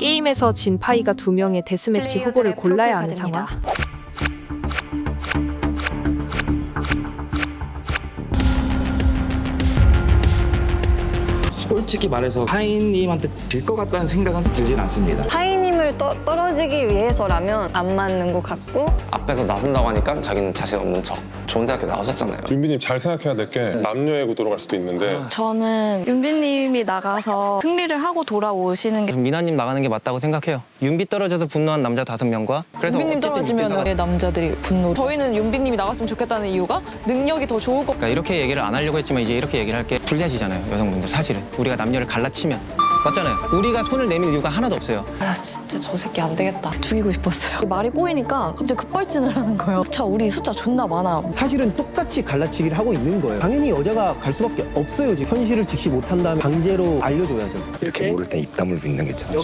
게임에서 진 파이가 두 명의 데스매치 후보를 골라야 하는 상황. 솔직히 말해서 하인님한테 질것 같다는 생각은 들진 않습니다. 하이님을 떠, 떨어지기 위해서라면 안 맞는 것 같고 앞에서 나선다고 하니까 자기는 자신 없는 척. 좋은 대학교 나오셨잖아요. 윤비님 잘 생각해야 될 게 남녀의 구도로 갈 수도 있는데 저는 윤비님이 나가서 승리를 하고 돌아오시는 게 미나님 나가는 게 맞다고 생각해요. 윤비 떨어져서 분노한 남자 다섯 명과 그래서 윤비님 어쨌든 떨어지면 윤비서가- 왜 남자들이 분노? 저희는 윤비님이 나갔으면 좋겠다는 이유가 능력이 더 좋을 것 그러니까 이렇게 얘기를 안 하려고 했지만 이제 이렇게 얘기를 할게 불리하시잖아요 여성분들 사실은 우리가 남녀를 갈라치면 맞잖아요 우리가 손을 내밀 이유가 하나도 없어요 아 진짜 저 새끼 안 되겠다. 죽이고 싶었어요. 말이 꼬이니까 갑자기 급발진을 하는 거예요. 자 우리 숫자 존나 많아. 사실은 똑같이 갈라치기를 하고 있는 거예요. 당연히 여자가 갈 수밖에 없어요. 지금 현실을 직시 못한다면 강제로 알려줘야죠. 이렇게 모를 땐입 다물고 있는 게 참.